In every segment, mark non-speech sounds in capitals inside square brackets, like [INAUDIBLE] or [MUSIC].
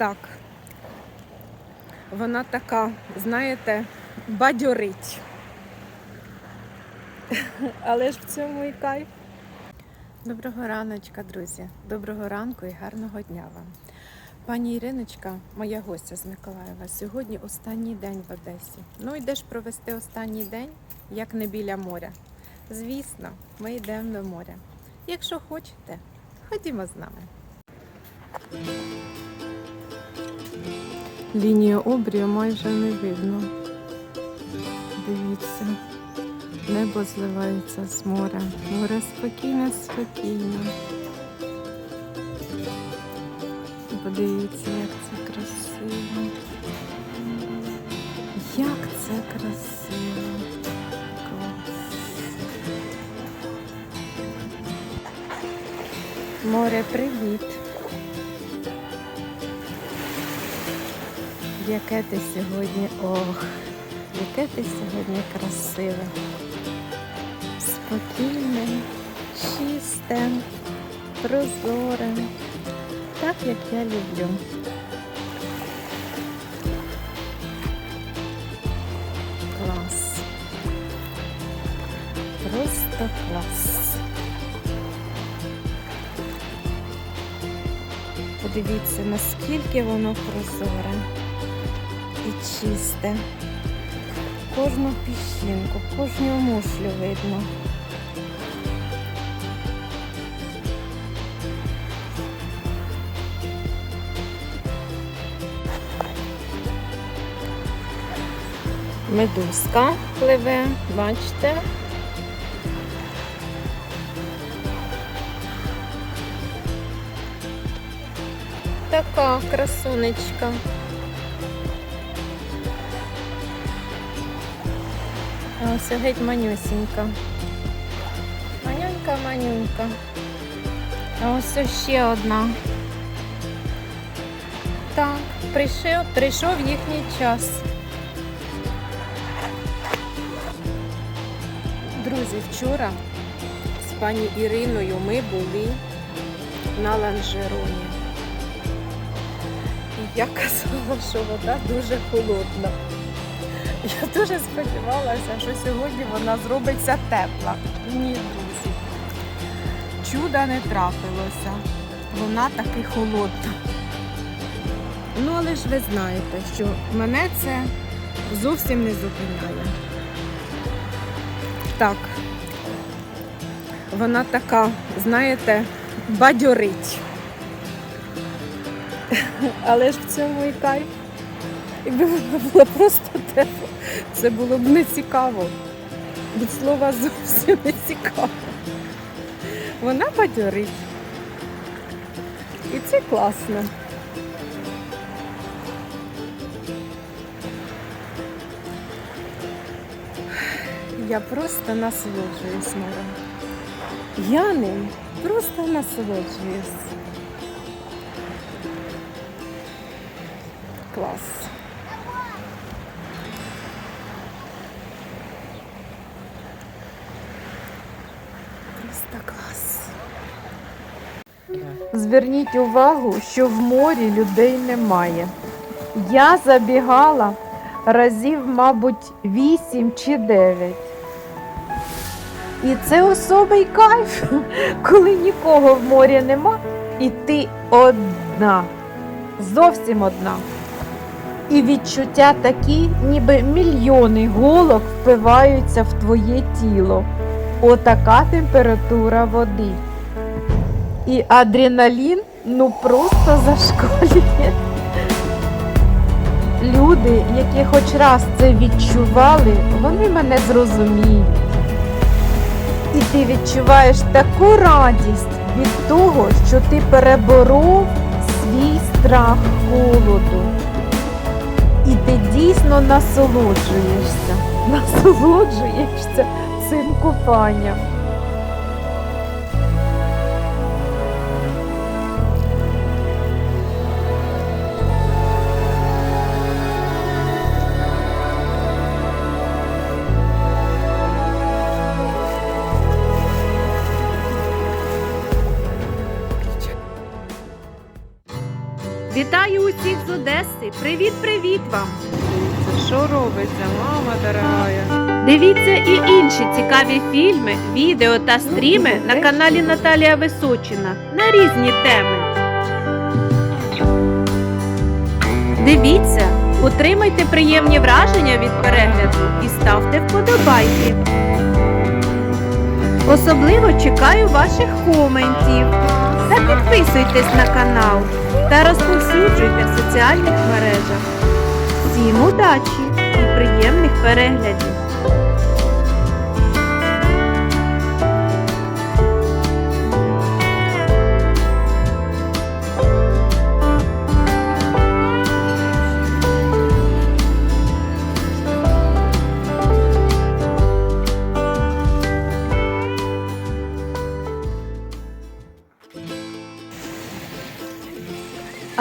Так. Вона така, знаєте, бадьорить. [LAUGHS] Але ж в цьому і кайф. Доброго раночка, друзі. Доброго ранку і гарного дня вам. Пані Іриночка, моя гостя з Миколаєва, сьогодні останній день в Одесі. Ну йдеш провести останній день, як не біля моря. Звісно, ми йдемо до моря. Якщо хочете, ходімо з нами. Лінію обрію майже не видно. Дивіться, небо зливається з моря. Море спокійне, спокійне. Подивіться, як це красиво. Як це красиво. Море, привіт. Яке ти сьогодні, ох, яке ти сьогодні красиве, спокійне, чисте, прозоре, так як я люблю. Клас. Просто клас. Подивіться, наскільки воно прозоре чисте. Кожну піщинку, кожну мушлю видно. Медузка пливе, бачите? Така красунечка. А Ось геть манюсінька. Манюнька, манюнька. А ось ще одна. Так, прийшов, прийшов їхній час. Друзі, вчора з пані Іриною ми були на ланжероні. І я [LAUGHS] казала, що вода дуже холодна. Я дуже сподівалася, що сьогодні вона зробиться тепла. Ні, друзі. Чуда не трапилося. Вона таки холодна. Ну, але ж ви знаєте, що мене це зовсім не зупиняє. Так. Вона така, знаєте, бадьорить. Але ж в цьому і кайф. Якби вона просто тепла, це було б не цікаво. Від слова зовсім не цікаво. Вона бадьорить. І це класно. Я просто насолоджуюсь морем. Я ним просто насолоджуюсь. Клас. Просто клас. Зверніть увагу, що в морі людей немає. Я забігала разів, мабуть, 8 чи 9. І це особий кайф, [LAUGHS] коли нікого в морі нема, і ти одна, зовсім одна. І відчуття такі, ніби мільйони голок впиваються в твоє тіло. Отака температура води. І адреналін ну просто зашкалює. Люди, які хоч раз це відчували, вони мене зрозуміють. І ти відчуваєш таку радість від того, що ти переборов свій страх холоду. І ти дійсно насолоджуєшся, насолоджуєшся цим купанням. Вітаю усіх з Одеси! Привіт-привіт вам! Це Що робиться, мама дорога? Дивіться і інші цікаві фільми, відео та стріми на каналі Наталія Височина на різні теми. Дивіться, отримайте приємні враження від перегляду і ставте вподобайки. Особливо чекаю ваших коментів та підписуйтесь на канал та розповсюджуйте в соціальних мережах. Всім удачі і приємних переглядів!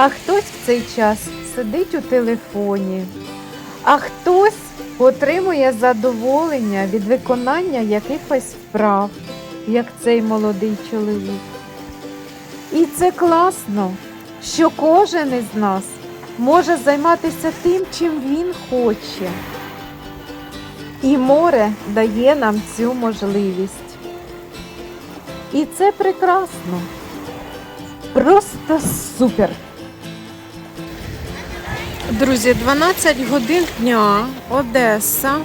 А хтось в цей час сидить у телефоні, а хтось отримує задоволення від виконання якихось вправ, як цей молодий чоловік. І це класно, що кожен із нас може займатися тим, чим він хоче. І море дає нам цю можливість. І це прекрасно. Просто супер. Друзі, 12 годин дня, Одеса.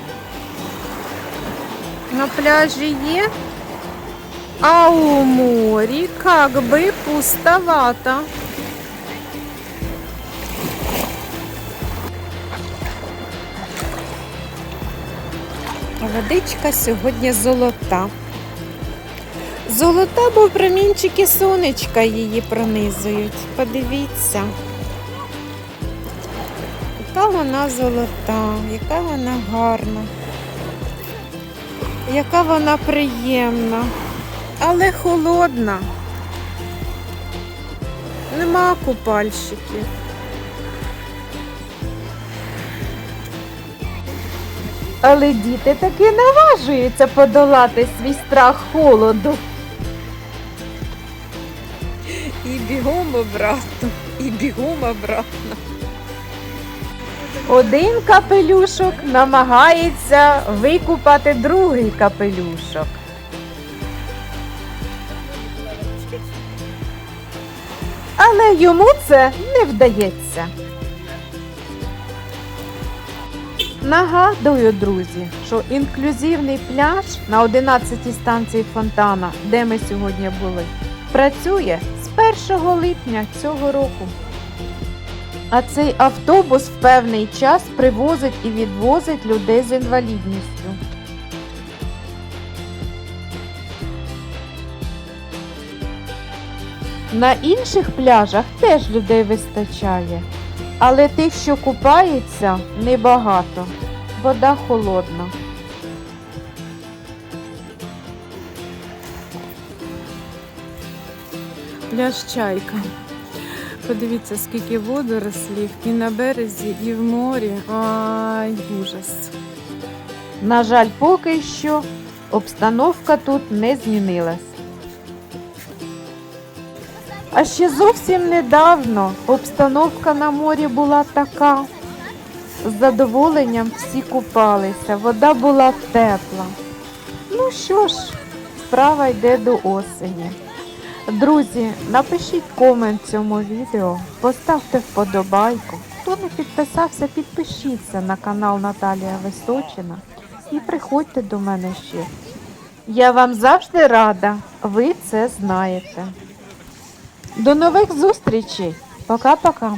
На пляжі є, а у морі как би пустовато. Водичка сьогодні золота. Золота, бо промінчики сонечка її пронизують. Подивіться. Яка вона золота, яка вона гарна, яка вона приємна, але холодна. Нема купальщиків. Але діти таки наважуються подолати свій страх холоду. І бігом обратно, і бігом обратно. Один капелюшок намагається викупати другий капелюшок. Але йому це не вдається. Нагадую, друзі, що інклюзивний пляж на 11-й станції фонтана, де ми сьогодні були, працює з 1 липня цього року. А цей автобус в певний час привозить і відвозить людей з інвалідністю. На інших пляжах теж людей вистачає, але тих, що купаються, небагато. Вода холодна. Пляж чайка. Подивіться, скільки водорослів і на березі, і в морі. Ай, ужас. На жаль, поки що обстановка тут не змінилась. А ще зовсім недавно обстановка на морі була така. З задоволенням всі купалися, вода була тепла. Ну що ж, справа йде до осені. Друзі, напишіть комент цьому відео, поставте вподобайку. Хто не підписався, підпишіться на канал Наталія Височина і приходьте до мене ще. Я вам завжди рада, ви це знаєте. До нових зустрічей. Пока-пока.